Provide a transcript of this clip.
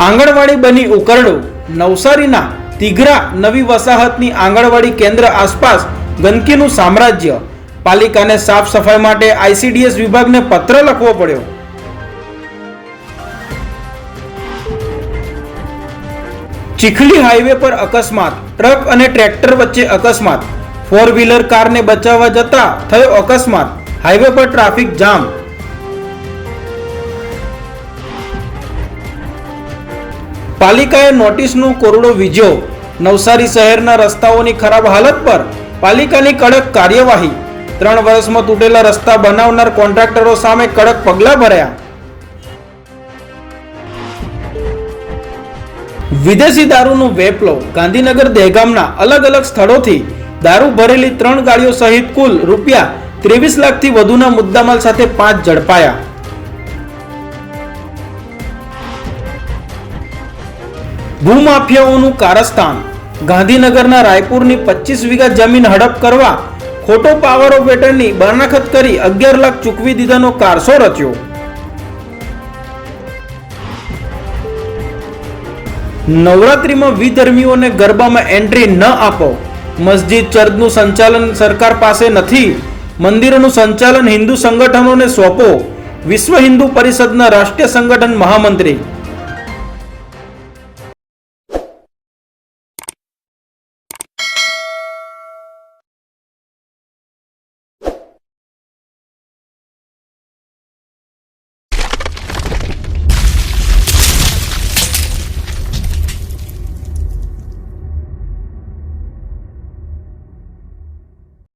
આંગણવાડી બની ઉકરડું નવસારીના તિઘરા નવી વસાહતની આંગણવાડી કેન્દ્ર આસપાસ ગંદકીનું સામ્રાજ્ય. પાલિકાને સાફ સફાઈ માટે આઈસીડીએસ વિભાગને પત્ર લખવો પડ્યો. ચીખલી હાઈવે પર અકસ્માત. ટ્રક અને ટ્રેક્ટર વચ્ચે અકસ્માત. ફોર વ્હીલર કારને બચાવવા જતા થયો અકસ્માત. હાઈવે પર ટ્રાફિક જામ. પાલિકાએ નોટિસનું કોરડો વીજ્યો. નવસારી શહેરના રસ્તાઓની ખરાબ હાલત પર પાલિકાની કડક કાર્યવાહી. ત્રણ વર્ષમાં તૂટેલા રસ્તા બનાવનાર કોન્ટ્રાક્ટરો સામે કડક પગલાં ભર્યા. વિદેશી દારૂનો વેપલો ગાંધીનગર દહેગામના અલગ અલગ સ્થળોથી દારૂ ભરેલી ત્રણ ગાડીઓ સહિત કુલ રૂપિયા ત્રેવીસ લાખથી વધુના મુદ્દામાલ સાથે પાંચ ઝડપાયા. ભૂમાફિયાઓનું કારસ્તાન. ગાંધીનગરના રાયપુરની પચીસ વીઘા જમીન હડપ કરવા ખોટો પાવર ઓફ એટર્ની બરનાખત કરી અગિયાર લાખ ચૂકવી દીધાનો કારસો રચ્યો. નવરાત્રિમાં વિધર્મીઓને ગરબામાં એન્ટ્રી ન આપો. મસ્જિદ ચર્ચનું સંચાલન સરકાર પાસે નથી. મંદિરોનું સંચાલન હિન્દુ સંગઠનોને સોંપો. વિશ્વ હિન્દુ પરિષદના રાષ્ટ્રીય સંગઠન મહામંત્રી.